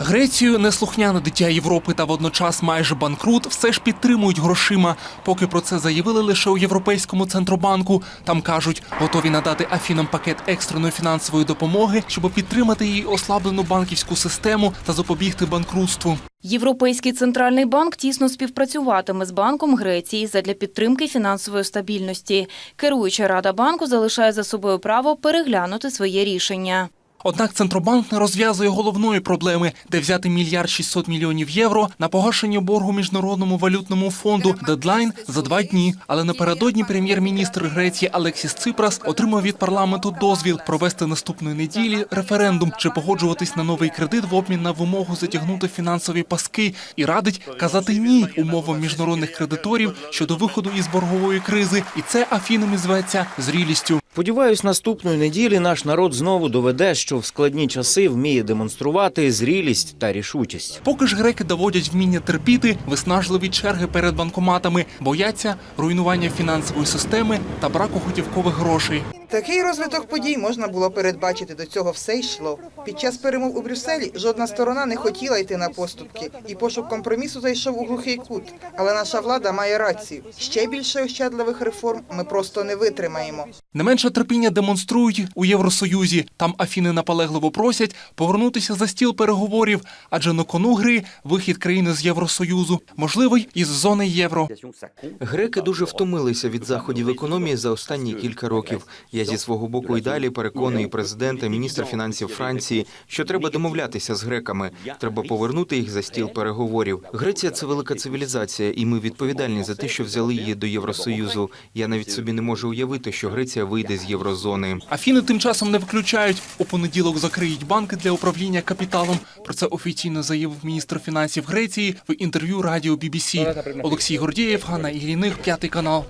Грецію, неслухняне дитя Європи та водночас майже банкрут, все ж підтримують грошима. Поки про це заявили лише у Європейському центробанку. Там кажуть, готові надати Афінам пакет екстреної фінансової допомоги, щоб підтримати її ослаблену банківську систему та запобігти банкрутству. Європейський центральний банк тісно співпрацюватиме з Банком Греції задля підтримки фінансової стабільності. Керуюча рада банку залишає за собою право переглянути своє рішення. Однак Центробанк не розв'язує головної проблеми, де взяти мільярд 600 мільйонів євро на погашення боргу міжнародному валютному фонду. Дедлайн за два дні. Але напередодні прем'єр-міністр Греції Алексіс Ципрас отримав від парламенту дозвіл провести наступної неділі референдум чи погоджуватись на новий кредит в обмін на вимогу затягнути фінансові паски і радить казати ні умовам міжнародних кредиторів щодо виходу із боргової кризи. І це Афінами зветься зрілістю. Сподіваюсь, наступної неділі наш народ знову доведе, що в складні часи вміє демонструвати зрілість та рішучість. Поки ж греки доводять вміння терпіти, виснажливі черги перед банкоматами, бояться руйнування фінансової системи та браку готівкових грошей. Такий розвиток подій можна було передбачити. До цього все йшло. Під час перемов у Брюсселі жодна сторона не хотіла йти на поступки, і пошук компромісу зайшов у глухий кут. Але наша влада має рацію. Ще більше ощадливих реформ ми просто не витримаємо. Не менше терпіння демонструють у Євросоюзі. Там Афіни наполегливо просять повернутися за стіл переговорів, адже на кону гри вихід країни з Євросоюзу, можливий із зони євро. Греки дуже втомилися від заходів економії за останні кілька років. Я зі свого боку і далі переконую президента, міністра фінансів Франції, що треба домовлятися з греками. Треба повернути їх за стіл переговорів. Греція це велика цивілізація, і ми відповідальні за те, що взяли її до Євросоюзу. Я навіть собі не можу уявити, що Греція вийде з єврозони. Афіни тим часом не виключають. У понеділок закриють банки для управління капіталом. Про це офіційно заявив міністр фінансів Греції в інтерв'ю радіо BBC. Олексій Гордієв, Ганна Ігріних, п'ятий канал.